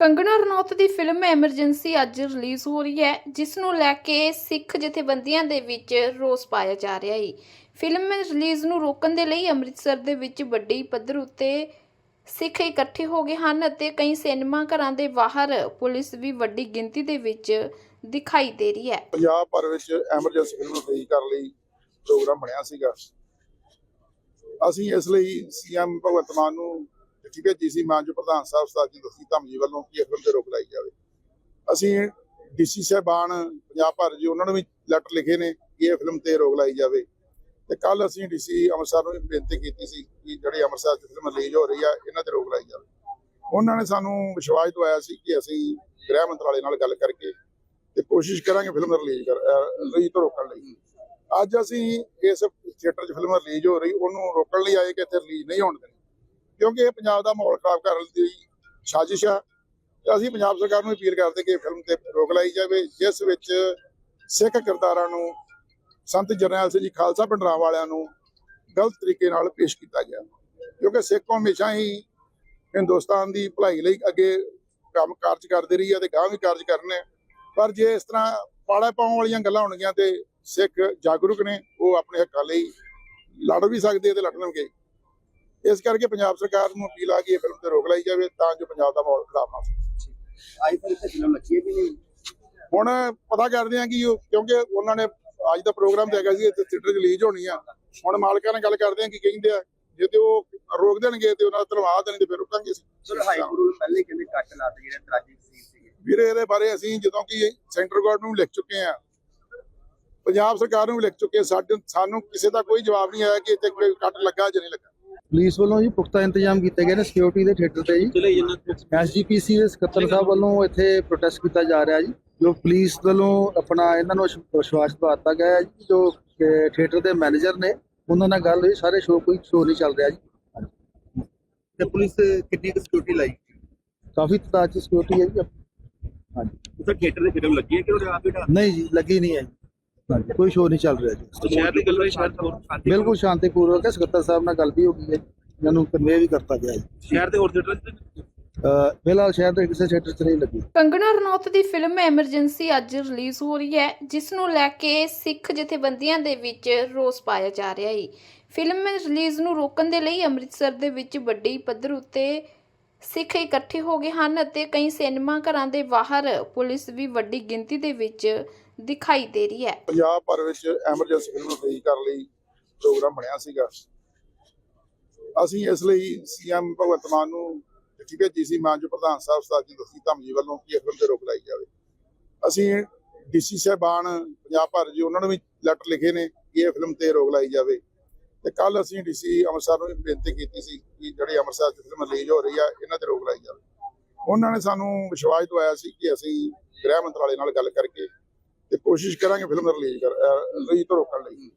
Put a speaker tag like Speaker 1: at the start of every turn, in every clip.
Speaker 1: ਕੰਗਨਾ ਰਣੌਤ ਦੀ film emergency ਅੱਜ release ਹੋ ਰਹੀ ਹੈ, ਜਿਸ ਨੂੰ ਲੈ ਕੇ ਸਿੱਖ ਜਥੇਬੰਦੀਆਂ ਦੇ ਵਿੱਚ ਰੋਸ ਪਾਇਆ ਜਾ ਰਿਹਾ ਹੈ। ਫਿਲਮ ਰਿਲੀਜ਼ ਨੂੰ ਰੋਕਣ ਦੇ ਲਈ ਅੰਮ੍ਰਿਤਸਰ ਦੇ ਵਿੱਚ ਵੱਡੀ ਪੱਧਰ ਉੱਤੇ ਸਿੱਖ ਇਕੱਠੇ ਹੋ ਗਏ ਹਨ ਅਤੇ ਕਈ ਸਿਨੇਮਾ ਘਰਾਂ ਦੇ ਬਾਹਰ ਪੁਲਿਸ ਵੀ ਵੱਡੀ ਗਿਣਤੀ ਦੇ ਵਿੱਚ ਦਿਖਾਈ ਦੇ ਰਹੀ ਹੈ।
Speaker 2: ਪੰਜਾਬ ਭਰ ਵਿੱਚ ਐਮਰਜੈਂਸੀ ਫਿਲਮ ਰਿਲੀਜ਼ ਕਰਨ ਲਈ ਪ੍ਰੋਗਰਾਮ ਬਣਿਆ ਸੀਗਾ। ਅਸੀਂ ਇਸ ਲਈ ਸੀਐਮ ਭਗਵੰਤ ਮਾਨ ਨੂੰ ਚਿੱਠੀ ਭੇਜੀ ਸੀ, ਮਾਨਯੋਗ ਪ੍ਰਧਾਨ ਸਾਹਿਬ, ਉਸਤਾਦ ਜੀ ਦਸੀ ਧੰਮ ਜੀ ਵੱਲੋਂ ਕਿ ਇਹ ਫਿਲਮ ਤੇ ਰੋਕ ਲਾਈ ਜਾਵੇ। ਅਸੀਂ ਡੀਸੀ ਸਾਹਿਬਾਨ ਪੰਜਾਬ ਭਰ ਜੀ, ਉਹਨਾਂ ਨੂੰ ਵੀ ਲੈਟਰ ਲਿਖੇ ਨੇ ਕਿ ਇਹ ਫਿਲਮ ਤੇ ਰੋਕ ਲਾਈ ਜਾਵੇ। ਤੇ ਕੱਲ ਅਸੀਂ ਡੀਸੀ ਅੰਮ੍ਰਿਤਸਰ ਨੂੰ ਵੀ ਬੇਨਤੀ ਕੀਤੀ ਸੀ ਕਿ ਜਿਹੜੀ ਅੰਮ੍ਰਿਤਸਰ 'ਚ ਫਿਲਮ ਰਿਲੀਜ਼ ਹੋ ਰਹੀ ਆ, ਇਹਨਾਂ ਤੇ ਰੋਕ ਲਾਈ ਜਾਵੇ। ਉਹਨਾਂ ਨੇ ਸਾਨੂੰ ਵਿਸ਼ਵਾਸ ਦਵਾਇਆ ਸੀ ਕਿ ਅਸੀਂ ਗ੍ਰਹਿ ਮੰਤਰਾਲੇ ਨਾਲ ਗੱਲ ਕਰਕੇ ਤੇ ਕੋਸ਼ਿਸ਼ ਕਰਾਂਗੇ ਫਿਲਮ ਰਿਲੀਜ਼ ਕਰ ਰਿਲੀਜ਼ ਤੋਂ ਰੋਕਣ ਲਈ। ਅੱਜ ਅਸੀਂ ਇਸ ਥੀਏਟਰ 'ਚ ਫਿਲਮ ਰਿਲੀਜ਼ ਹੋ ਰਹੀ, ਉਹਨੂੰ ਰੋਕਣ ਲਈ ਆਏ ਕਿ ਇੱਥੇ ਰਿਲੀਜ਼ ਨਹੀਂ ਹੋਣ ਦੇਣੀ। ਕਿਉਂਕਿ ਇਹ ਪੰਜਾਬ ਦਾ ਮਾਹੌਲ ਖਰਾਬ ਕਰਨ ਦੀ ਸਾਜ਼ਿਸ਼ ਆ ਤੇ ਅਸੀਂ ਪੰਜਾਬ ਸਰਕਾਰ ਨੂੰ ਅਪੀਲ ਕਰਦੇ ਕਿ ਫਿਲਮ ਤੇ ਰੋਕ ਲਾਈ ਜਾਵੇ, ਜਿਸ ਵਿੱਚ ਸਿੱਖ ਕਿਰਦਾਰਾਂ ਨੂੰ, ਸੰਤ ਜਰਨੈਲ ਸਿੰਘ ਜੀ ਖਾਲਸਾ ਪਿੰਡਰਾਂ ਵਾਲਿਆਂ ਨੂੰ ਗਲਤ ਤਰੀਕੇ ਨਾਲ ਪੇਸ਼ ਕੀਤਾ ਗਿਆ। ਕਿਉਂਕਿ ਸਿੱਖ ਹਮੇਸ਼ਾ ਹੀ ਹਿੰਦੁਸਤਾਨ ਦੀ ਭਲਾਈ ਲਈ ਅੱਗੇ ਕੰਮ ਕਾਰਜ ਕਰਦੇ ਰਹੀ ਹੈ ਤੇ ਗਾਂ ਵੀ ਕਾਰਜ ਕਰਨੇ ਪਰ ਜੇ ਇਸ ਤਰ੍ਹਾਂ ਪਾੜਾ ਪਾਉਣ ਵਾਲੀਆਂ ਗੱਲਾਂ ਹੋਣਗੀਆਂ ਤੇ ਸਿੱਖ ਜਾਗਰੂਕ ਨੇ, ਉਹ ਆਪਣੇ ਹੱਕਾਂ ਲਈ ਲੜ ਵੀ ਸਕਦੇ ਤੇ ਲੜਨਗੇ। ਇਸ ਕਰਕੇ ਪੰਜਾਬ ਸਰਕਾਰ ਨੂੰ ਅਪੀਲ ਆ ਕਿ ਇਹ ਫਿਲਮ ਤੇ ਰੋਕ ਲਾਈ ਜਾਵੇ ਤਾਂ ਜੋ ਪੰਜਾਬ ਦਾ ਮਾਹੌਲ ਖਰਾਬ ਨਾ ਹੋਵੇ।
Speaker 3: ਆਈ ਫਿਰ ਤੇ ਫਿਲਮ ਲੱਗੀ ਹੈ ਕਿ ਨਹੀਂ?
Speaker 2: ਹੁਣ ਪਤਾ ਕਰਦੇ ਆ ਕਿ ਉਹ ਕਿਉਂਕਿ ਉਹਨਾਂ ਨੇ ਅੱਜ ਦਾ ਪ੍ਰੋਗਰਾਮ ਤੇ ਹੈਗਾ ਸੀ ਇੱਥੇ ਥੀਏਟਰ ਰਿਲੀਜ਼ ਹੋਣੀ ਆ। ਹੁਣ ਮਾਲਕਾਂ ਨਾਲ ਗੱਲ ਕਰਦੇ ਆ ਕਿ ਕਹਿੰਦੇ ਆ ਜੇ ਤੇ ਉਹ ਰੋਕ ਦੇਣਗੇ ਤੇ ਉਹਨਾਂ ਦਾ ਧੰਨਵਾਦ ਦੇਣਗੇ ਫਿਰ ਰੁਕਾਂਗੇ
Speaker 3: ਸਰ ਹਾਈ ਕੋਰਟ ਪਹਿਲੇ ਕਹਿੰਦੇ ਕੱਟ ਲਾਤੇ ਜਿਹੜੇ ਤਰਾਜੀ ਸੀ
Speaker 2: ਵੀਰੇ ਇਹਦੇ ਬਾਰੇ ਅਸੀਂ ਜਦੋਂ ਕਿ ਸੈਂਟਰ ਗਵਰਨਮੈਂਟ ਨੂੰ ਲਿਖ ਚੁੱਕੇ ਆ ਪੰਜਾਬ ਸਰਕਾਰ ਨੂੰ ਲਿਖ ਚੁੱਕੇ ਸਾਨੂੰ ਕਿਸੇ ਦਾ ਕੋਈ ਜਵਾਬ ਨਹੀਂ ਆਇਆ ਕਿ ਇੱਥੇ ਕੋਈ ਕੱਟ ਲੱਗਾ ਜਾਂ ਨਹੀਂ ਲੱਗਾ।
Speaker 4: ਪੁਲਿਸ ਵੱਲੋਂ ਜੀ ਪੁਖਤਾ ਇੰਤਜ਼ਾਮ ਕੀਤੇ ਗਏ ਨੇ ਸਿਕਿਉਰਿਟੀ ਦੇ ਥੀਏਟਰ ਤੇ ਜੀ। ਐਸਜੀਪੀਸੀ ਦੇ ਸਕੱਤਰ ਸਾਹਿਬ ਵੱਲੋਂ ਇੱਥੇ ਪ੍ਰੋਟੈਸਟ ਕੀਤਾ ਜਾ ਰਿਹਾ ਜੀ ਜੋ ਪੁਲਿਸ ਵੱਲੋਂ ਆਪਣਾ ਇਹਨਾਂ ਨੂੰ ਵਿਸ਼- ਵਿਸ਼ਵਾਸ ਦਿਵਾਤਾ ਗਿਆ ਹੈ ਜੀ ਜੋ ਥੀਏਟਰ ਦੇ ਮੈਨੇਜਰ ਨੇ ਉਹਨਾਂ ਨਾਲ ਗੱਲ ਹੋਈ ਸਾਰੇ ਸ਼ੋਅ ਕੋਈ ਸ਼ੋਅ ਨਹੀਂ ਚੱਲ ਰਿਹਾ ਜੀ।
Speaker 3: ਤੇ ਪੁਲਿਸ ਕਿੰਨੀ ਕੁ ਸਿਕਿਉਰਿਟੀ ਲਾਈ?
Speaker 4: ਕਾਫੀ ਤਾਦਾਦ ਚ ਸਿਕਿਉਰਿਟੀ ਹੈ ਜੀ। ਹਾਂਜੀ।
Speaker 3: ਸਰ ਥੀਏਟਰ ਦੇ ਫਿਲਮ ਲੱਗੀ ਹੈ ਕਿ ਉਹ ਆਪ ਹੀ
Speaker 4: ਨਹੀਂ ਜੀ ਲੱਗੀ ਨਹੀਂ ਹੈ ਜੀ। ਹਾਂਜੀ, ਕੋਈ ਸ਼ੋਅ ਨਹੀਂ ਚੱਲ ਰਿਹਾ ਜੀ।
Speaker 3: ਸ਼ਹਿਰ ਦੀ ਗੱਲ ਹੋਈ ਸ਼ਹਿਰ ਤੋਂ ਸ਼ਾਂਤੀ
Speaker 4: ਬਿਲਕੁਲ ਸ਼ਾਂਤੀਪੂਰਵਕ ਹੈ ਸਕੱਤਰ ਸਾਹਿਬ ਨਾਲ ਗੱਲ ਵੀ ਹੋ ਗਈ ਹੈ ਇਹਨਾਂ ਨੂੰ ਕਨਵੇ ਵੀ ਕਰਤਾ ਗਿਆ ਜੀ।
Speaker 3: ਸ਼ਹਿਰ ਦੇ ਹੋਰ ਥੀਏਟਰ
Speaker 4: ਅਹ, ਫਿਲਹਾਲ ਸ਼ਹਿਰ ਦੇ ਕਿਸੇ ਥੀਏਟਰ 'ਚ ਨਹੀਂ ਲੱਗੀ।
Speaker 1: ਕੰਗਨਾ ਰਣੌਤ ਦੀ ਫਿਲਮ ਐਮਰਜੈਂਸੀ ਅੱਜ ਰਿਲੀਜ਼ ਹੋ ਰਹੀ ਹੈ ਜਿਸ ਨੂੰ ਲੈ ਕੇ ਸਿੱਖ ਜਥੇਬੰਦੀਆਂ ਦੇ ਵਿੱਚ ਰੋਸ ਪਾਇਆ ਜਾ ਰਿਹਾ ਹੈ। ਫਿਲਮ ਰਿਲੀਜ਼ ਨੂੰ ਰੋਕਣ ਦੇ ਲਈ ਅੰਮ੍ਰਿਤਸਰ ਦੇ ਵਿੱਚ ਵੱਡੀ ਪੱਧਰ ਉੱਤੇ ਸਿੱਖ ਇਕੱਠੇ ਹੋ ਗਏ ਹਨ ਅਤੇ ਕਈ ਸਿਨੇਮਾ ਘਰਾਂ ਦੇ ਬਾਹਰ ਪੁਲਿਸ ਵੀ ਵੱਡੀ ਗਿਣਤੀ ਦੇ ਵਿੱਚ ਦਿਖਾਈ ਦੇ ਰਹੀ ਹੈ।
Speaker 2: ਪੰਜਾਬ ਭਰ ਵਿੱਚ ਐਮਰਜੈਂਸੀ ਫਿਲਮ ਰਿਲੀਜ਼ ਕਰਨ ਲਈ ਪ੍ਰੋਗਰਾਮ ਬਣਿਆ ਸੀਗਾ। ਅਸੀਂ ਇਸ ਲਈ ਸੀਐਮ ਭਗਵੰਤ ਮਾਨ ਨੂੰ ਚਿੱਠੀ ਭੇਜੀ ਸੀ, ਮਾਨਯੋਗ ਪ੍ਰਧਾਨ ਸਾਹਿਬ ਉਸਤਾਦ ਜੀ ਦਸੀ ਧੰਮ ਜੀ ਵੱਲੋਂ ਕਿ ਇਹ ਤੇ ਰੋਕ ਲਾਈ ਜਾਵੇ। ਅਸੀਂ ਡੀਸੀ ਸਾਹਿਬਾਨ, ਪੰਜਾਬ ਭਰ ਜੀ ਉਹਨਾਂ ਨੂੰ ਵੀ ਲੈਟਰ ਲਿਖੇ ਨੇ ਕਿ ਇਹ ਫਿਲਮ ਤੇ ਰੋਕ ਲਾਈ ਜਾਵੇ। ਤੇ ਕੱਲ ਅਸੀਂ ਡੀਸੀ ਅੰਮ੍ਰਿਤਸਰ ਨੂੰ ਬੇਨਤੀ ਕੀਤੀ ਸੀ ਕਿ ਜਿਹੜੀ ਅੰਮ੍ਰਿਤਸਰ 'ਚ ਫਿਲਮ ਰਿਲੀਜ਼ ਹੋ ਰਹੀ ਆ, ਇਹਨਾਂ ਤੇ ਰੋਕ ਲਾਈ ਜਾਵੇ। ਉਹਨਾਂ ਨੇ ਸਾਨੂੰ ਵਿਸ਼ਵਾਸ ਦਵਾਇਆ ਸੀ ਕਿ ਅਸੀਂ ਗ੍ਰਹਿ ਮੰਤਰਾਲੇ ਨਾਲ ਗੱਲ ਕਰਕੇ ਤੇ ਕੋਸ਼ਿਸ਼ ਕਰਾਂਗੇ ਫਿਲਮ ਰਿਲੀਜ਼ ਕਰ ਰਿਲੀਜ਼ ਤੋਂ ਰੋਕਣ ਲਈ।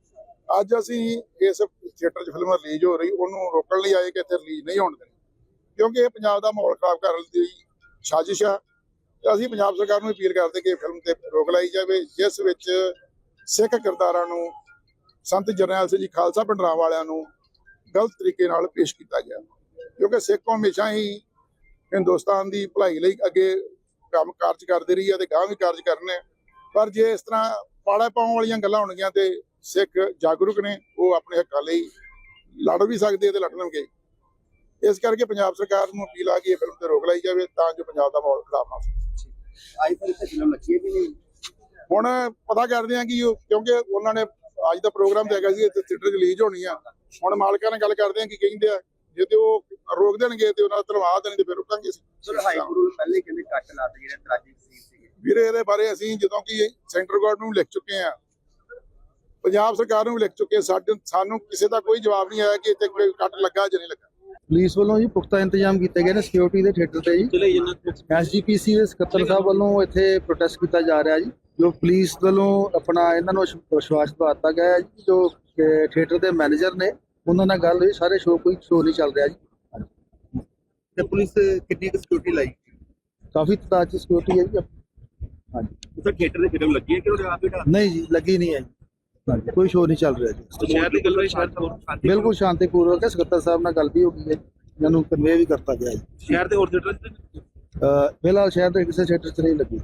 Speaker 2: ਅੱਜ ਅਸੀਂ ਇਸ ਥੀਏਟਰ 'ਚ ਫਿਲਮ ਰਿਲੀਜ਼ ਹੋ ਰਹੀ, ਉਹਨੂੰ ਰੋਕਣ ਲਈ ਆਏ ਕਿ ਇੱਥੇ ਰਿਲੀਜ਼ ਨਹੀਂ ਹੋਣ ਦੇਣੀ। ਕਿਉਂਕਿ ਇਹ ਪੰਜਾਬ ਦਾ ਮਾਹੌਲ ਖਰਾਬ ਕਰਨ ਦੀ ਸਾਜ਼ਿਸ਼ ਆ। ਤੇ ਅਸੀਂ ਪੰਜਾਬ ਸਰਕਾਰ ਨੂੰ ਅਪੀਲ ਕਰਦੇ ਕਿ ਫਿਲਮ ਤੇ ਰੋਕ ਲਾਈ ਜਾਵੇ, ਜਿਸ ਵਿੱਚ ਸਿੱਖ ਕਿਰਦਾਰਾਂ ਨੂੰ ਸੰਤ ਜਰਨੈਲ ਸਿੰਘ ਜੀ ਖਾਲਸਾ ਪਿੰਡਰਾਂ ਵਾਲਿਆਂ ਨੂੰ ਗਲਤ ਤਰੀਕੇ ਨਾਲ ਪੇਸ਼ ਕੀਤਾ ਗਿਆ। ਕਿਉਂਕਿ ਸਿੱਖ ਹਮੇਸ਼ਾ ਹੀ ਹਿੰਦੁਸਤਾਨ ਦੀ ਭਲਾਈ ਲਈ ਅੱਗੇ ਕੰਮ ਕਾਰਜ ਕਰਦੇ ਰਹੀ ਹੈ ਤੇ ਗਾਂ ਵੀ ਕਾਰਜ ਕਰਨੇ ਪਰ ਜੇ ਇਸ ਤਰ੍ਹਾਂ ਪਾੜਾ ਪਾਉਣ ਵਾਲੀਆਂ ਗੱਲਾਂ ਹੋਣਗੀਆਂ ਤੇ ਸਿੱਖ ਜਾਗਰੂਕ ਨੇ ਉਹ ਆਪਣੇ ਹੱਕਾਂ ਲਈ ਲੜ ਵੀ ਸਕਦੇ ਤੇ ਲੜਨਗੇ। ਇਸ ਕਰਕੇ ਪੰਜਾਬ ਸਰਕਾਰ ਨੂੰ ਅਪੀਲ ਆ ਕਿ ਇਹ ਫਿਲਮ ਤੇ ਰੋਕ ਲਾਈ ਜਾਵੇ ਤਾਂ ਜੋ ਪੰਜਾਬ ਦਾ ਮਾਹੌਲ ਖਰਾਬ ਨਾ ਹੋਵੇ
Speaker 3: ਆਈ ਫਿਰ ਤੇ ਫਿਲਮ ਲੱਗੀ ਕਿ ਨਹੀਂ।
Speaker 2: ਹੁਣ ਪਤਾ ਕਰਦੇ ਆ ਕਿ ਉਹ ਕਿਉਂਕਿ ਉਹਨਾਂ ਨੇ ਅੱਜ ਦਾ ਪ੍ਰੋਗਰਾਮ ਤੇ ਹੈਗਾ ਸੀ ਇੱਥੇ ਥੀਏਟਰ ਰਿਲੀਜ਼ ਹੋਣੀ ਆ। ਹੁਣ ਮਾਲਕਾਂ ਨਾਲ ਗੱਲ ਕਰਦੇ ਆ ਕਿ ਕਹਿੰਦੇ ਆ। ਜੇ ਤੇ ਉਹ ਰੋਕ ਦੇਣਗੇ ਤੇ ਉਹਨਾਂ ਦਾ ਧੰਨਵਾਦ ਦੇਣਗੇ ਫਿਰ ਰੁਕਾਂਗੇ
Speaker 3: ਸਰ ਹਾਈ ਕੋਰਟ ਪਹਿਲੇ ਕਹਿੰਦੇ ਕੱਟ ਲਾਤੇ ਜਿਹੜੇ ਤਰਾਜੀ ਸੀ ਸੀਗੇ?
Speaker 2: ਵੀਰੇ ਇਹਦੇ ਬਾਰੇ ਅਸੀਂ ਜਦੋਂ ਕਿ ਸੈਂਟਰ ਗਵਰਨਮੈਂਟ ਨੂੰ ਲਿਖ ਚੁੱਕੇ ਆ ਪੰਜਾਬ ਸਰਕਾਰ ਨੂੰ ਲਿਖ ਚੁੱਕੇ ਆ ਸਾਡੇ ਸਾਨੂੰ ਕਿਸੇ ਦਾ ਕੋਈ ਜਵਾਬ ਨਹੀਂ ਆਇਆ ਕਿ ਇੱਥੇ ਕੋਈ ਕੱਟ ਲੱਗਾ ਜਾਂ ਨਹੀਂ ਲੱਗਾ।
Speaker 4: ਪੁਲਿਸ ਵੱਲੋਂ ਜੀ ਪੁਖਤਾ ਇੰਤਜ਼ਾਮ ਕੀਤੇ ਗਏ ਨੇ ਸਿਕਿਉਰਿਟੀ ਦੇ ਥੀਏਟਰ ਤੇ ਜੀ। ਐਸਜੀਪੀਸੀ ਦੇ ਸਕੱਤਰ ਸਾਹਿਬ ਵੱਲੋਂ ਇੱਥੇ ਪ੍ਰੋਟੈਸਟ ਕੀਤਾ ਜਾ ਰਿਹਾ ਜੀ। ਜੋ ਪੁਲਿਸ ਵੱਲੋਂ ਆਪਣਾ ਇਹਨਾਂ ਨੂੰ ਵਿਸ਼- ਵਿਸ਼ਵਾਸ ਦਿਵਾਤਾ ਗਿਆ ਹੈ ਜੀ ਜੋ ਥੀਏਟਰ ਦੇ ਮੈਨੇਜਰ ਨੇ ਉਹਨਾਂ ਨਾਲ ਗੱਲ ਹੋਈ ਸਾਰੇ ਸ਼ੋਅ ਕੋਈ ਸ਼ੋਅ ਨਹੀਂ ਚੱਲ ਰਿਹਾ ਜੀ।
Speaker 3: ਤੇ ਪੁਲਿਸ ਕਿੰਨੀ ਕੁ ਸਿਕਿਉਰਿਟੀ ਲਾਈ?
Speaker 4: ਕਾਫੀ ਤਾਦਾਦ ਚ ਸਿਕਿਉਰਿਟੀ ਹੈ ਜੀ। ਹਾਂਜੀ।
Speaker 3: ਸਰ ਥੀਏਟਰ ਦੇ ਫਿਲਮ ਲੱਗੀ ਹੈ ਕਿ ਉਹ ਆਪ ਹੀ ਢਾਹ
Speaker 4: ਨਹੀਂ ਜੀ ਲੱਗੀ ਨਹੀਂ ਹੈ ਜੀ। ਕੋਈ ਸ਼ੋਅ ਨਹੀਂ ਚੱਲ ਰਿਹਾ ਜੀ।
Speaker 3: ਸ਼ਹਿਰ ਦੀ ਗੱਲ ਹੋਈ ਸ਼ਾਂਤੀ
Speaker 4: ਬਿਲਕੁਲ ਸ਼ਾਂਤੀਪੂਰਵਕ ਹੈ ਸਕੱਤਰ ਸਾਹਿਬ ਨਾਲ ਗੱਲ ਵੀ ਹੋ ਗਈ ਹੈ ਇਹਨਾਂ ਨੂੰ ਕਨਵੇ ਵੀ ਕਰਤਾ ਗਿਆ ਜੀ
Speaker 3: ਸ਼ਹਿਰ ਦੇ ਹੋਰ ਥੀਏਟਰ
Speaker 4: ਅਹ ਫਿਲਹਾਲ ਸ਼ਹਿਰ ਦੇ ਕਿਸੇ ਥੀਏਟਰ 'ਚ ਨਹੀਂ ਲੱਗੀ।